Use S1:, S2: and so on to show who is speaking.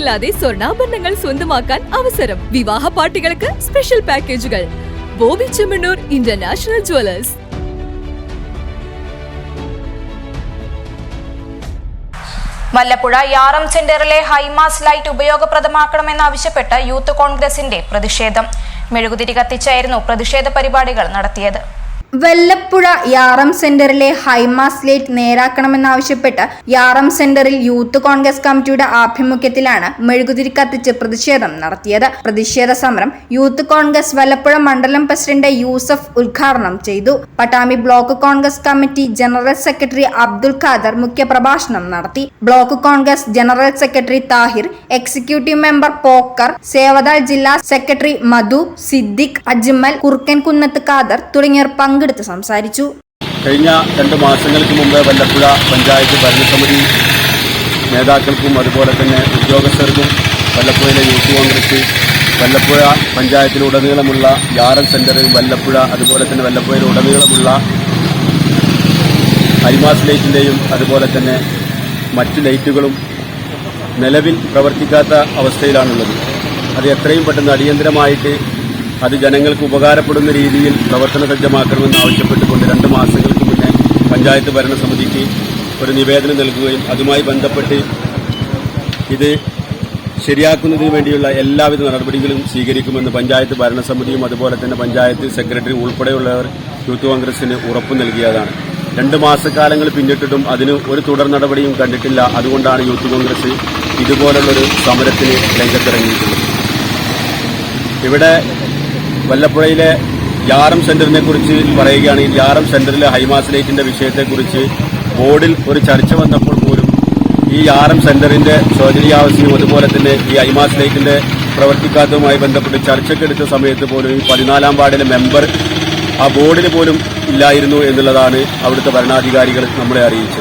S1: ഇല്ലാതെ സ്വർണാഭരണങ്ങൾ സ്വന്തമാക്കാൻ അവസരം. വിവാഹ പാർട്ടികൾക്ക് സ്പെഷ്യൽ പാക്കേജുകൾ ബോബി ചെമ്മണ്ണൂർ ഇന്റർനാഷണൽ ജുവലേഴ്സ്
S2: വല്ലപ്പുഴ യാറം സെന്ററിലെ ഹൈമാസ് ലൈറ്റ് ഉപയോഗപ്രദമാക്കണമെന്നാവശ്യപ്പെട്ട് യൂത്ത് കോൺഗ്രസിന്റെ പ്രതിഷേധം. മെഴുകുതിരി കത്തിച്ചായിരുന്നു പ്രതിഷേധ പരിപാടികൾ നടത്തിയത്.
S3: വെല്ലപ്പുഴ യാറം സെന്ററിലെ ഹൈമാസ് ലേറ്റ് നേരാക്കണമെന്നാവശ്യപ്പെട്ട് യാറം സെന്ററിൽ യൂത്ത് കോൺഗ്രസ് കമ്മിറ്റിയുടെ ആഭിമുഖ്യത്തിലാണ് മെഴുകുതിരി കത്തിച്ച് പ്രതിഷേധം നടത്തിയത്. പ്രതിഷേധ സമരം യൂത്ത് കോൺഗ്രസ് വെല്ലപ്പുഴ മണ്ഡലം പ്രസിഡന്റ് യൂസഫ് ഉദ്ഘാടനം ചെയ്തു. Pattambi block Congress committee general secretary Abdul Khader മുഖ്യപ്രഭാഷണം നടത്തി. Block Congress general secretary Thahir executive member Pokker Sevadal ജില്ലാ സെക്രട്ടറി മധു സിദ്ദിഖ് അജ്മൽ കുറുക്കൻകുന്നത്ത് ഖാദർ തുടങ്ങിയവർ പങ്കെടുത്ത് സംസാരിച്ചു.
S4: കഴിഞ്ഞ രണ്ട് മാസങ്ങൾക്ക് മുമ്പ് വല്ലപ്പുഴ പഞ്ചായത്ത് ഭരണസമിതി നേതാക്കൾക്കും അതുപോലെ തന്നെ ഉദ്യോഗസ്ഥർക്കും വല്ലപ്പുഴയിലെ യൂത്ത് കോൺഗ്രസ് വല്ലപ്പുഴ പഞ്ചായത്തിലുടനീളമുള്ള യാറൻ സെന്ററിൽ വല്ലപ്പുഴ അതുപോലെ തന്നെ വല്ലപ്പുഴയിലുടനീളമുള്ള ഹൈമാസ് ലൈറ്റിന്റെയും അതുപോലെ തന്നെ മറ്റ് ലൈറ്റുകളും നിലവിൽ പ്രവർത്തിക്കാത്ത അവസ്ഥയിലാണുള്ളത്. അത് എത്രയും പെട്ടെന്ന് അടിയന്തരമായിട്ട് അത് ജനങ്ങൾക്ക് ഉപകാരപ്പെടുന്ന രീതിയിൽ പ്രവർത്തന സജ്ജമാക്കണമെന്ന് ആവശ്യപ്പെട്ടുകൊണ്ട് രണ്ട് മാസങ്ങൾക്ക് മുന്നേ പഞ്ചായത്ത് ഭരണസമിതിക്ക് ഒരു നിവേദനം നൽകുകയും അതുമായി ബന്ധപ്പെട്ട് ഇത് ശരിയാക്കുന്നതിന് വേണ്ടിയുള്ള എല്ലാവിധ നടപടികളും സ്വീകരിക്കുമെന്ന് പഞ്ചായത്ത് ഭരണസമിതിയും അതുപോലെ തന്നെ പഞ്ചായത്ത് സെക്രട്ടറി ഉൾപ്പെടെയുള്ളവർ യൂത്ത് കോൺഗ്രസിന് ഉറപ്പ് നൽകിയതാണ്. രണ്ട് മാസക്കാലങ്ങൾ പിന്നിട്ടിട്ടും അതിന് ഒരു തുടർ നടപടിയും കണ്ടിട്ടില്ല. അതുകൊണ്ടാണ് യൂത്ത് കോൺഗ്രസ് ഇതുപോലുള്ളൊരു സമരത്തിന് രംഗത്തിറങ്ങിയിട്ടുള്ളത്. ഇവിടെ വല്ലപ്പുഴയിലെ യാറം സെന്ററിനെ കുറിച്ച് പറയുകയാണെങ്കിൽ യാറം സെന്ററിലെ വിഷയത്തെ വിഷയത്തെക്കുറിച്ച് ബോർഡിൽ ഒരു ചർച്ച വന്നപ്പോൾ പോലും ഈ യാറം സെന്ററിന്റെ ശോചനീയാവസ്ഥയും അതുപോലെ തന്നെ ഈ ഹൈമാസ് ലൈറ്റിന്റെ പ്രവർത്തിക്കാത്തതുമായി ബന്ധപ്പെട്ട് ചർച്ചയ്ക്കെടുത്ത സമയത്ത് പോലും ഈ പതിനാലാം വാർഡിലെ മെമ്പർ ആ ബോർഡിന് പോലും ഇല്ലായിരുന്നു എന്നുള്ളതാണ് അവിടുത്തെ ഭരണാധികാരികൾ നമ്മളെ അറിയിച്ചത്.